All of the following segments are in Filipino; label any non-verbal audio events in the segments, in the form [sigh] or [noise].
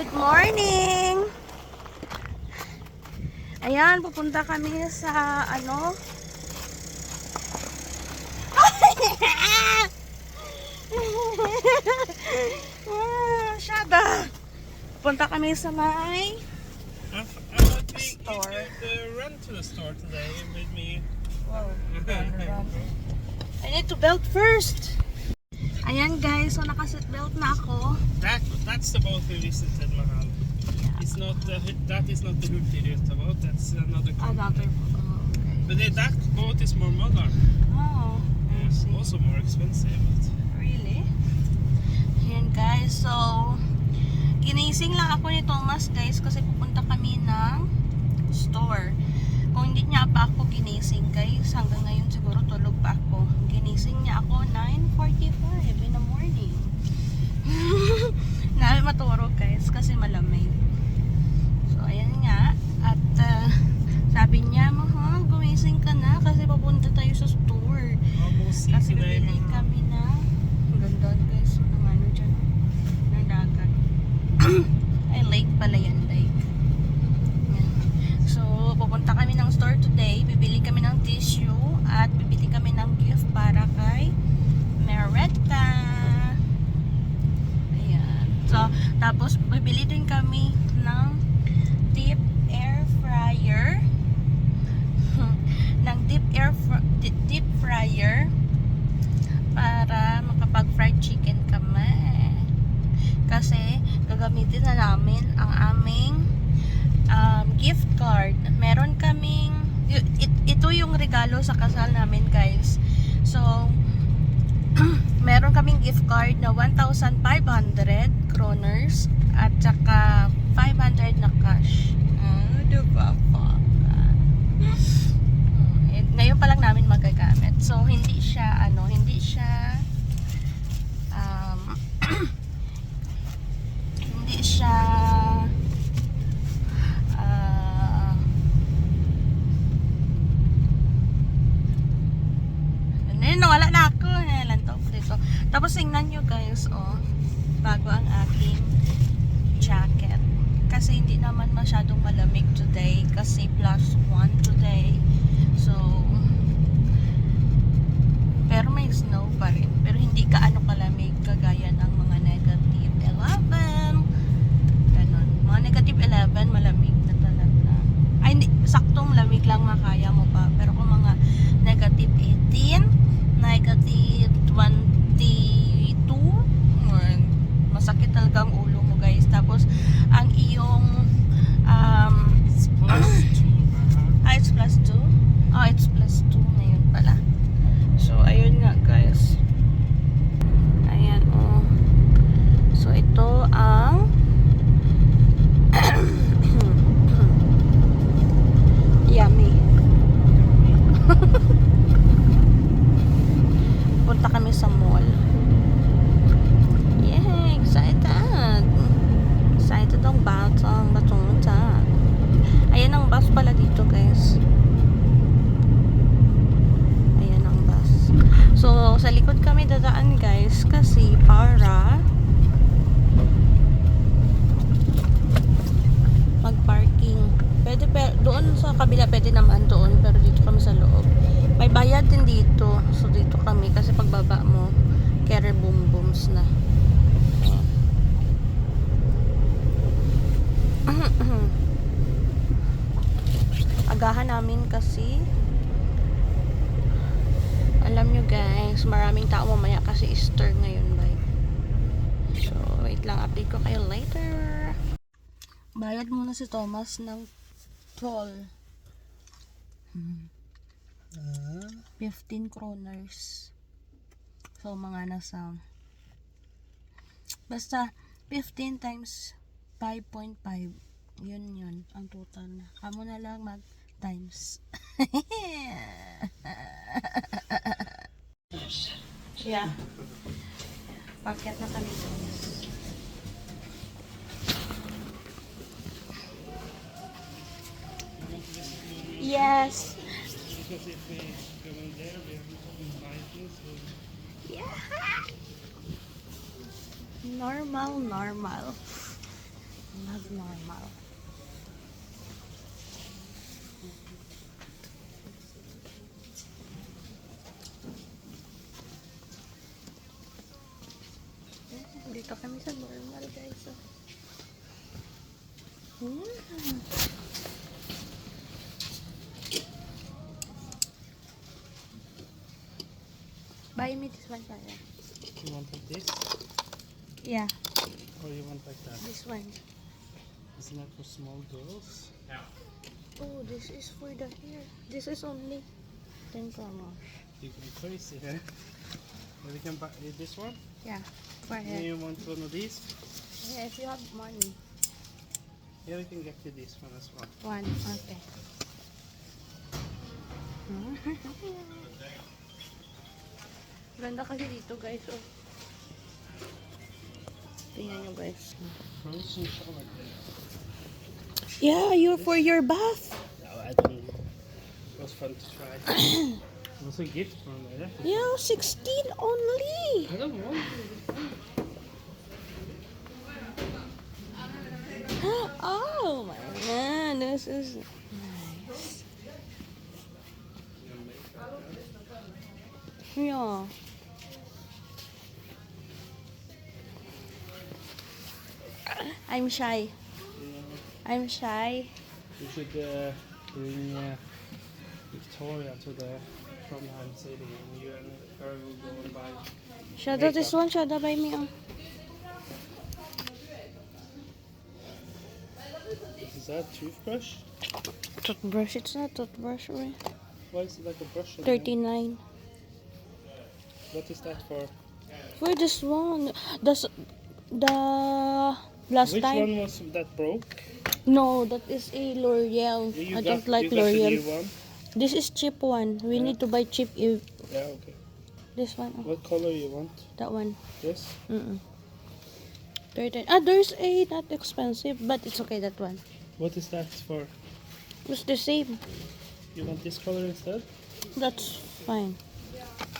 Good morning! Ayan, pupunta kami sa ano? [laughs] Shada! Pupunta kami sa may Store. run to the store today with me. Wow. I need to belt first. Ayan guys, so naka-seatbelt na ako. That that's the boat we visited, Mahal. It's not the, that is not the Hurtigruten boat. That's another company. Another. Oh, okay. But the, that boat is more modern. Oh, I It's also more expensive. But Really? Ayan guys, so ginising lang ako ni Thomas guys kasi pupunta kami ng store. Kung hindi niya pa ako ginising guys, hanggang ngayon siguro tulog pa ako. Ginising niya ako 9.45 in the morning. [laughs] na matulog guys kasi malamig. So ayan nga. At uh, sabi niya, mahal, gumising ka na kasi papunta tayo sa store. almost Kasi bibili Mahal. kami na ang ganda guys ng ano dyan ng dagat ay lake pala yan lake yan. so pupunta kami ng store today bibili kami ng tissue at bibili kami ng gift para kay Meretta ayan so tapos bibili din kami ng deep air fryer ng deep air fr- di- deep fryer para makapag fried chicken kami kasi gagamitin na namin ang aming um, gift card meron kaming y- it- ito yung regalo sa kasal namin guys. So [clears throat] meron kaming gift card na 1,500 kroners at saka 500 na cash. Ah, diba pa Hmm, ngayon pa lang namin magagamit. So, hindi siya, ano, hindi siya, um, [clears throat] hindi siya, ah, ano yun, nawala na ako. Eh, lantaw. Tapos, tingnan nyo guys, oh, bago ang aking jacket. Kasi hindi naman masyadong malamig today. Kasi plus one today. So, pero may snow pa rin. Pero hindi gaano kalamig kagaya ng mga negative 11. Ganon. Mga negative 11, malamig na talaga. Ay, hindi, saktong lamig lang makaya mo pa. Pero kung mga negative 18, negative 22, or masakit talaga ang ulo mo guys. Tapos, ang iyong um, It's plus two, Mahal. Ah, it's plus 2? Oh, it's plus 2 ngayon pala. So, ayun nga guys. Ayan, oh. So, ito ang yummy. Punta kami sa mall. Yay! Excited! Excited ang batang batunta. Ayan ang bus pala dito guys. Ayan ang bus. So, sa likod kami dadaan guys kasi para mag-parking. Pwede, pe, doon sa kabila pwede naman doon pero dito kami sa loob. May bayad din dito. So, dito kami kasi pagbaba mo, kere boom booms na. [clears throat] Agahan namin kasi alam nyo guys maraming tao mamaya kasi Easter ngayon bye. So wait lang update ko kayo later. Bayad muna si Thomas ng toll Ah, 15 kroners. So mga nasa basta 15 times 5.5 yun yun ang total na. Kamo na lang mag times yeah. Paket na kami guys yes. Because if we go in Buy me this. You want like this? Yeah, Or you want like that? this one. Isn't that for small girls? Oh, this is for the hair. This is only 10 kronos. You can be crazy, huh? Well, we can buy this one. Yeah, for And hair. you want one of these? Yeah, if you have money. Yeah, we can get you this one as well. One, okay. [laughs] Kasi dito guys, oh. Tingnan nyo guys. Yeah, you're for your bath. No, I don't. It was fun to try. it was a gift from there. Yeah, 16 only. I don't know. Oh my god, this is nice. Yeah. I'm shy. Yeah, I'm shy. we should uh, bring uh, Victoria to the Trondheim city and you and her will go and buy. Shada, this one, Shada, buy me. Oh. Is that toothbrush? Toothbrush, it's not toothbrush, right? Why is it like a brush? at the end? 39. What is that for? For this one, the, the last Which time. one was that broke? No, that is a L'Oreal. I don't like you got the new L'Oreal. This is cheap one. We need to buy cheap. If Yeah, okay. this one, oh, What color you want? that one. This? Mm-mm. 39. Ah, there's a not expensive, but it's okay. That one. What is that for? It's the same. You want this color instead? That's fine.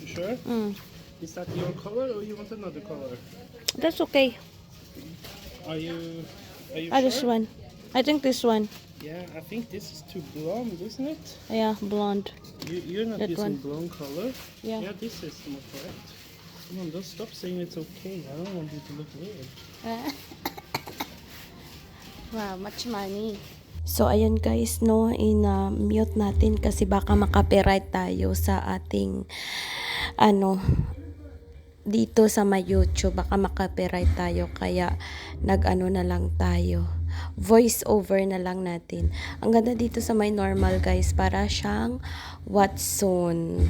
You sure? Mm. Is that your color or you want another color? That's okay. Are you are you Ah, sure? this one. I think this one. Yeah, I think this is too blonde, isn't it? Yeah, blonde. You you're not That using one. blonde color. Yeah. Yeah, this is more correct. Come on, don't stop saying it's okay. I don't want you to look weird. [laughs] wow, much money. So, ayun guys, no, in-mute natin kasi baka makapiright tayo sa ating, ano, dito sa my YouTube, baka makapiright tayo, kaya nag-ano na lang tayo. Voice over na lang natin. Ang ganda dito sa my normal guys, para siyang Watson.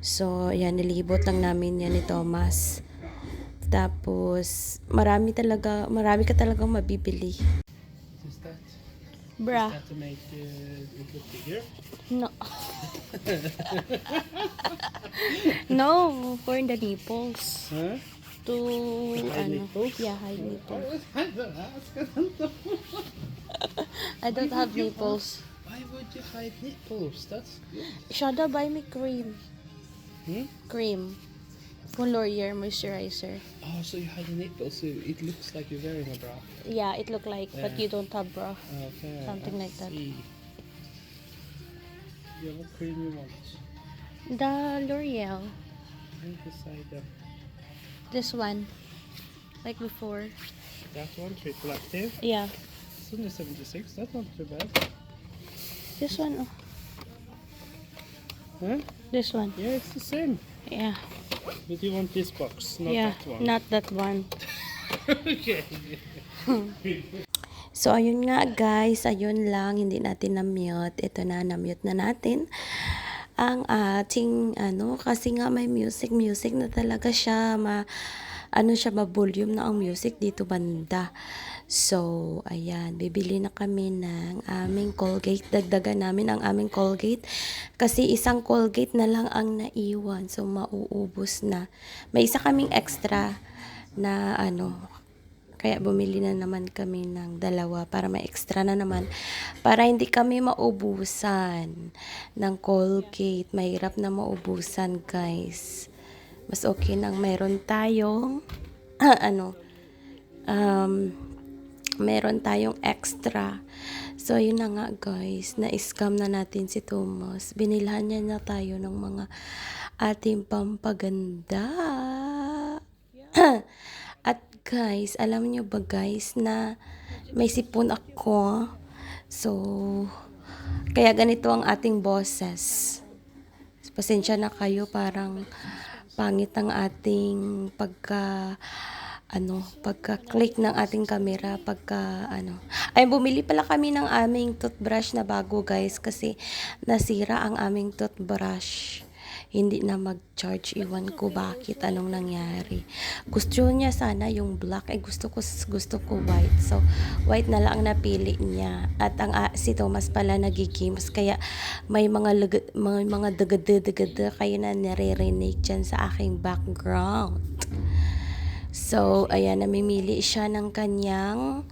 So, yan, nilibot lang namin yan ni Thomas. Tapos, marami talaga, marami ka talagang mabibili. Bra. is that to make uh, it look bigger? No. [laughs] no, for the nipples. Huh? To, hide ano, nipples? yeah, hide nipples. [laughs] Don't ask. I don't [laughs] have nipples. Why would you hide nipples? That's good. Shada, buy me cream. Hmm? Cream. For Laurier moisturizer. Oh, so you hide the nipples, so it looks like you're wearing a bra. Yeah, it look like, but you don't have bra. Oh, okay. Something I like that. see. Yeah, what cream you want? The L'Oreal. This one. Like before. that one, triple active. Yeah. It's only 76. That's not too bad. This one. Oh. Huh? This one. Yeah, it's the same. Yeah. But you want this box, not yeah. that one. Not that one. [laughs] okay. [laughs] So, ayun nga guys, ayun lang, hindi natin na-mute. Ito na, na-mute na natin ang ating, ano, kasi nga may music, music na talaga siya, ma, ano siya, ma-volume na ang music dito banda. So, ayan, bibili na kami ng aming Colgate. Dagdagan namin ang aming Colgate kasi isang Colgate na lang ang naiwan. So, mauubos na. May isa kaming extra na, ano, kaya bumili na naman kami ng dalawa para may extra na naman. Para hindi kami maubusan ng Colgate. Mahirap na maubusan, guys. Mas okay nang meron tayong [clears throat] ano um, meron tayong extra. So, yun na nga guys, na-scam na natin si Thomas. Binilhan niya na tayo ng mga ating pampaganda. [clears throat] At guys, alam niyo ba guys na may sipon ako. So, kaya ganito ang ating boses. Pasensya na kayo, parang pangit ang ating pagka ano, pagka-click ng ating camera, pagka ano. Ay, bumili pala kami ng aming toothbrush na bago, guys, kasi nasira ang aming toothbrush. Hindi na mag-charge. Iwan ko bakit, anong nangyari. Gusto niya sana yung black. Eh, gusto ko, gusto ko white. So, white na lang ang napili niya. At ang ah, si Thomas pala nagigames. Kaya, may mga, mga, mga dagada-dagada kayo na naririnig dyan sa aking background. So, ayan, namimili siya ng kanyang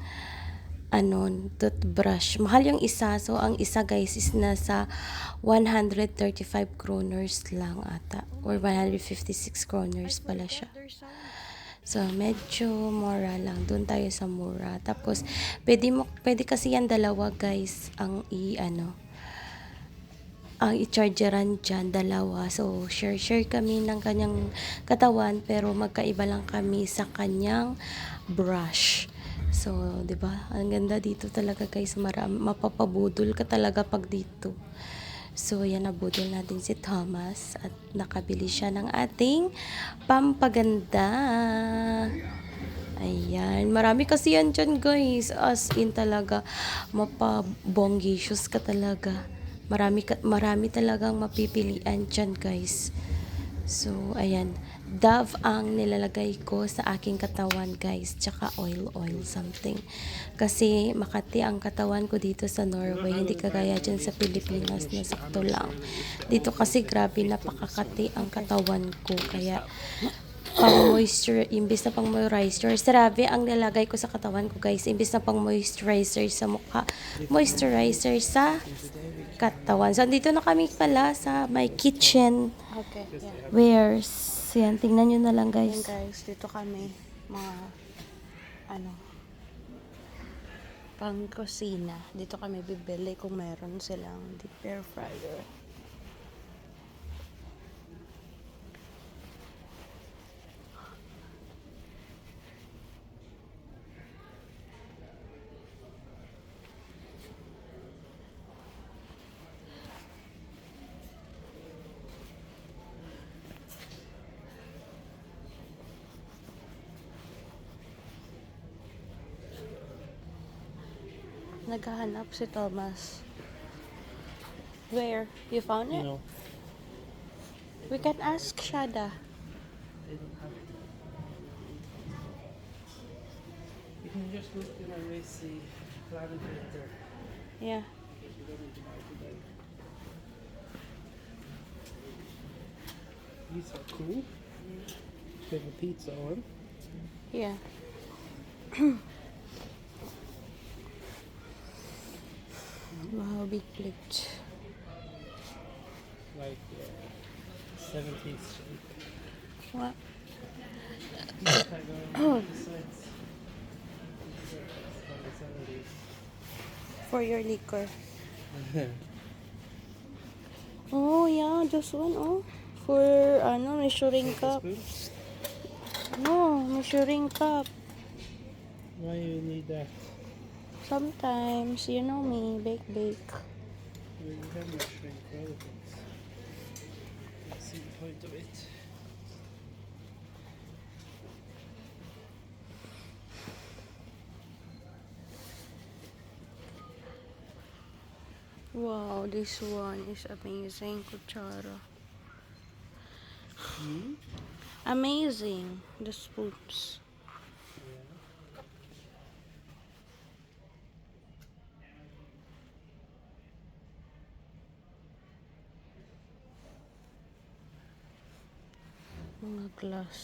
ano, toothbrush. Mahal yung isa. So, ang isa guys is nasa 135 kroners lang ata. Or 156 kroners pala siya. So, medyo mura lang. Doon tayo sa mura. Tapos, pwede, mo, pwede kasi yan dalawa guys ang i, ano, ang i-chargeran dyan, dalawa. So, share-share kami ng kanyang katawan, pero magkaiba lang kami sa kanyang brush. So, 'di ba? Ang ganda dito talaga guys, maram mapapabudol ka talaga pag dito. So, yan nabudol natin si Thomas at nakabili siya ng ating pampaganda. Ayan. Marami kasi yan dyan, guys. As in talaga, mapabonggisius ka talaga. Marami, marami talagang mapipilian dyan, guys. So, ayan. Dove ang nilalagay ko sa aking katawan, guys. Tsaka oil, oil, something. Kasi makati ang katawan ko dito sa Norway. Hindi kagaya dyan sa Pilipinas na sakto lang. Dito kasi grabe napakakati ang katawan ko. Kaya, pang moisture, imbis na pang moisturizer, grabe ang nilagay ko sa katawan ko, guys. Imbis na pang moisturizer sa mukha, moisturizer sa katawan. So, dito na kami pala sa my kitchen Okay, yeah. wares. Yan, tingnan nyo na lang, guys. guys, dito kami mga ano pang kusina. Dito kami bibili kung meron silang deep air fryer. Naghahanap si Thomas. Where? You found it? No, We can ask Shada. You can just look in and we see climate filter. Yeah. These are cool. They have a pizza on. Yeah. [clears throat] wow, big plate. Like uh, 70s shape. What? These kind of designs. These are from the 70s. For your liquor. [laughs] Oh, yeah, just one, oh. For, ano, measuring cup. No, measuring cup. Why you need that? Sometimes, you know me, bake, bake. We have measuring for other things. I see the point of it. Wow, this one is amazing, kuchara. Hmm? Amazing, the spoons. Yeah. Mga glass.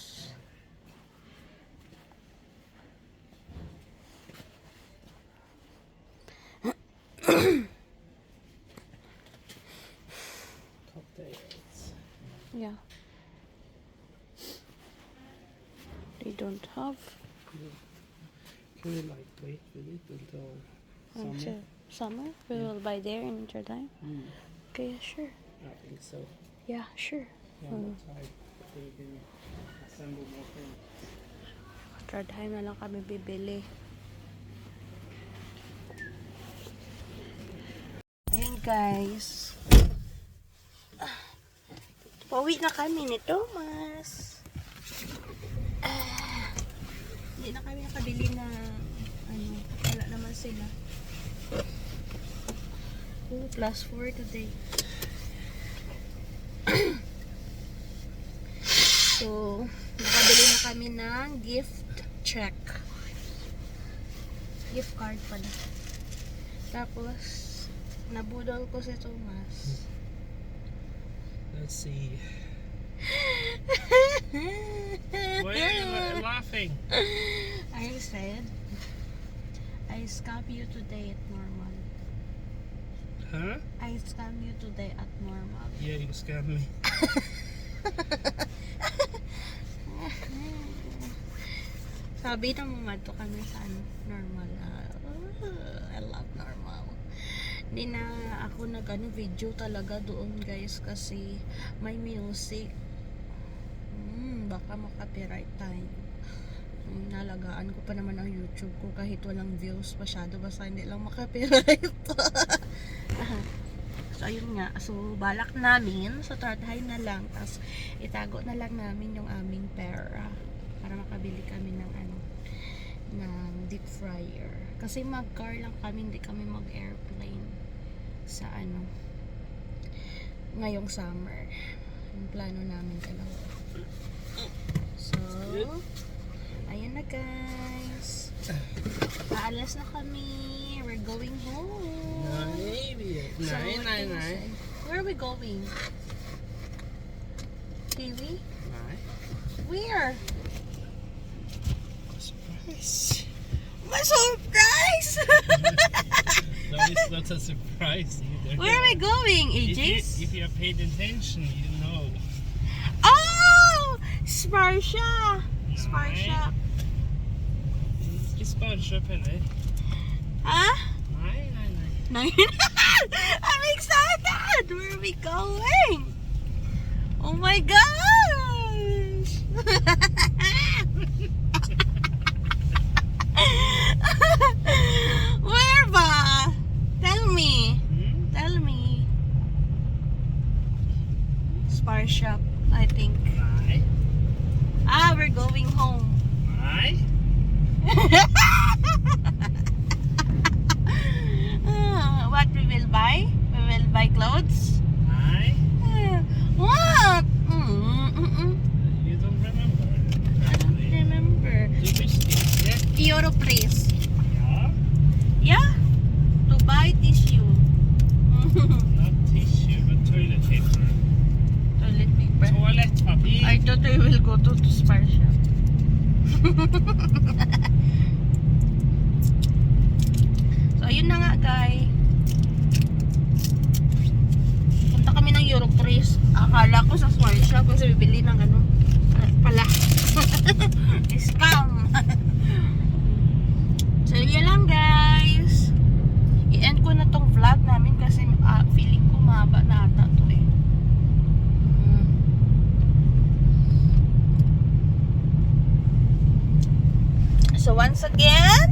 Yeah. They don't have. Can we like wait with it until summer? Until summer? We will buy there in winter time? Mm, Okay, sure. I think so. Yeah, sure. Yeah, Mm. Third time na lang kami bibili. Ayun guys. Pauwi na kami ni Thomas. Ah, Hindi na kami nakabili na ano, wala naman sila. Oh, plus 4 today. So, nakabili na kami ng gift check. Gift card pala. Tapos, nabudol ko si Thomas. Let's see. Why are you la- laughing? I said, I scam you today at normal. Huh? I scam you today at normal. Yeah, you scammed me. [laughs] Sabi na mumadto kami sa ano, normal. Ah, I love normal. Hindi na ako nag ano, video talaga doon guys kasi may music. Hmm, baka maka-copyright tayo. Hmm, nalagaan ko pa naman ang YouTube ko kahit walang views masyado basta hindi lang maka-copyright. [laughs] so ayun nga, so balak namin sa tratay na lang. Tapos itago na lang namin yung aming pera para makabili kami ng ano ng deep fryer. Kasi mag car lang kami hindi kami mag airplane sa ano ngayong summer. Yung plano namin dalawa. So ayun na guys. Paalas na kami. We're going home Nine, So, nine, what nine, can you nine. say? Where are we going? Kiwi? Nine. Where? Surprise. My surprise! [laughs] That is not a surprise either. Where are we going, If you, AJ's? if you have paid attention, you know. Oh! Sparsha! Sparsha. Sparkjøp heller. Huh? Nei, nei, nei. Nine? [laughs] I'm excited! Where are we going? Oh my gosh! first Once again,